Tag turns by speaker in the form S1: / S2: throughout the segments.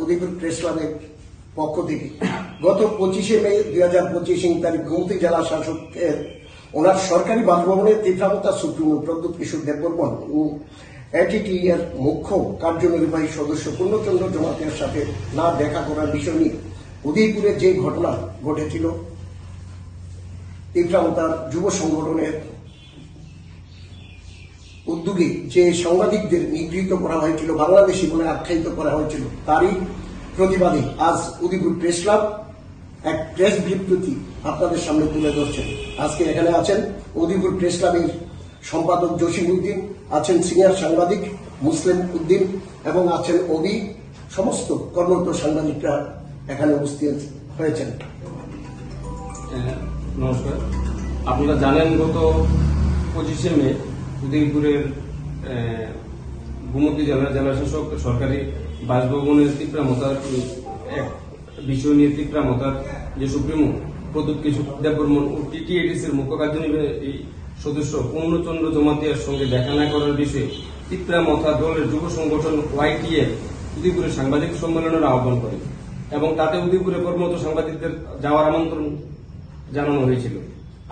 S1: Udaipur press পক্ষ থেকে গত পঁচিশে মে দুই হাজার পঁচিশ তারিখ গৌতী জেলা শাসকের ওনার সরকারি বাসভবনে তীব্রাবতা সুপ্রিমো প্রদ্যুৎ কিশোর দেববর্মন ও এটিটি এর মুখ্য কার্যনির্বাহী সদস্য পূর্ণচন্দ্র জমাতিয়ার সাথে না দেখা করার বিষয় নিয়ে উদয়পুরে যে ঘটনা ঘটেছিল তীব্রাবতার যুব সংগঠনের উদ্যোগে যে সাংবাদিকদের নিগৃহীত করা হয়েছিল বাংলাদেশি বলে আখ্যায়িত করা হয়েছিল তারই প্রতিবাদে আজ উদিপুর প্রেস ক্লাব এক প্রেস বিবৃতি আপনাদের সামনে তুলে ধরছেন আজকে এখানে আছেন উদিপুর প্রেস ক্লাবের সম্পাদক জসিম উদ্দিন আছেন সিনিয়র সাংবাদিক মুসলিম উদ্দিন এবং আছেন অবি সমস্ত কর্মরত সাংবাদিকরা এখানে উপস্থিত হয়েছেন
S2: হ্যাঁ, নমস্কার আপনারা জানেন গত পঁচিশে মে উদয়পুরের গুমতি জেলা জেলাশাসক সরকারি বাসভবনের মতার এক বিষয় নিয়ে মতার যে সুপ্রিমো প্রদীপ কিশোর দেববর্মন ও টিটিএডিসির মুখ্য কার্যনির্বাহী সদস্য পূর্ণচন্দ্র জমাতিয়ার সঙ্গে দেখা না করার বিষয়ে মতা দলের যুব সংগঠন ওয়াইটিএফ উদয়পুরে সাংবাদিক সম্মেলনের আহ্বান করে এবং তাতে উদয়পুরে কর্মরত সাংবাদিকদের যাওয়ার আমন্ত্রণ জানানো হয়েছিল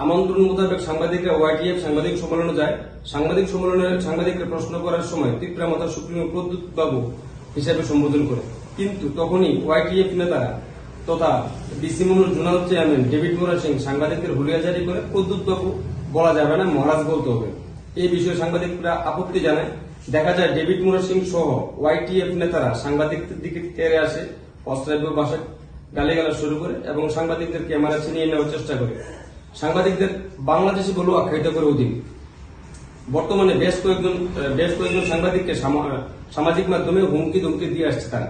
S2: আমন্ত্রণ মোতাবেক সাংবাদিকরা ওয়াইটিএফ সাংবাদিক সম্মেলনে যায় সাংবাদিক সম্মেলনে সাংবাদিকরা প্রশ্ন করার সময় মাতা সুপ্রিমো প্রদ্যুৎ বাবু হিসাবে সম্বোধন করে কিন্তু তখনই ওয়াইটিএফ নেতা তথা মনুর জোনাল চেয়ারম্যান ডেভিড মোরা সিং সাংবাদিকদের হুলিয়া জারি করে প্রদ্যুৎ বাবু বলা যাবে না মহারাজ বলতে হবে এই বিষয়ে সাংবাদিকরা আপত্তি জানায় দেখা যায় ডেভিড মুরা সিং সহ ওয়াইটিএফ নেতারা সাংবাদিকদের দিকে তেড়ে আসে অস্ত্রাব্য বাসায় গালিগালা শুরু করে এবং সাংবাদিকদের ক্যামেরা ছিনিয়ে নেওয়ার চেষ্টা করে সাংবাদিকদের বাংলাদেশি বলু আখ্যায়িত করে দিন বর্তমানে বেশ কয়েকজন বেশ কয়েকজন সাংবাদিককে সামাজিক মাধ্যমে হুমকি ধুমকি দিয়ে আসছে তারা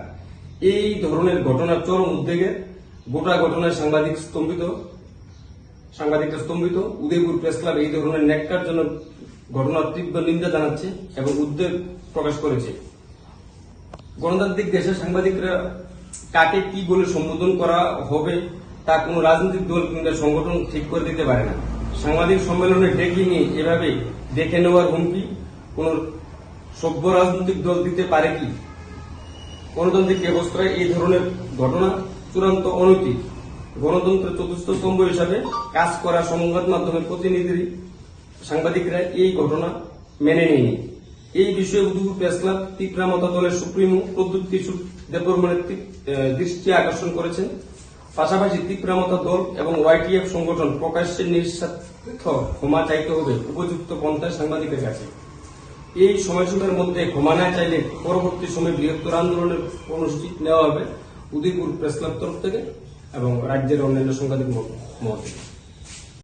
S2: এই ধরনের ঘটনার চরম উদ্বেগে গোটা ঘটনায় সাংবাদিক স্তম্ভিত সাংবাদিকরা স্তম্ভিত উদয়পুর প্রেস ক্লাব এই ধরনের ন্যাক্কার জন্য ঘটনার তীব্র নিন্দা জানাচ্ছে এবং উদ্বেগ প্রকাশ করেছে গণতান্ত্রিক দেশে সাংবাদিকরা কাকে কি বলে সম্বোধন করা হবে তা কোনো রাজনৈতিক দল কিংবা সংগঠন ঠিক করে দিতে পারে না সাংবাদিক সম্মেলনে ডেকে নিয়ে এভাবে দেখে নেওয়ার হুমকি কোনো সভ্য রাজনৈতিক দল দিতে পারে কি গণতান্ত্রিক ব্যবস্থায় এই ধরনের ঘটনা চূড়ান্ত অনৈতিক গণতন্ত্রের চতুর্থ স্তম্ভ হিসাবে কাজ করা সংবাদ মাধ্যমের প্রতিনিধি সাংবাদিকরা এই ঘটনা মেনে নেয়নি এই বিষয়ে উদ্যোগ প্রেস ক্লাব তীব্রামতা দলের সুপ্রিমো প্রদ্যুৎ কিশোর দেববর্মনের দৃষ্টি আকর্ষণ করেছেন পাশাপাশি তীব্রমতা দল এবং ওয়াইটিএফ সংগঠন প্রকাশ্যে নিঃস্বার্থ ক্ষমা চাইতে হবে উপযুক্ত পন্থায় সাংবাদিকের কাছে এই সময়সীমার মধ্যে ক্ষমা না চাইলে পরবর্তী সময়ে বৃহত্তর আন্দোলনের অনুষ্ঠিত নেওয়া হবে উদয়পুর প্রেস তরফ থেকে এবং রাজ্যের অন্যান্য সাংবাদিক মহাদেব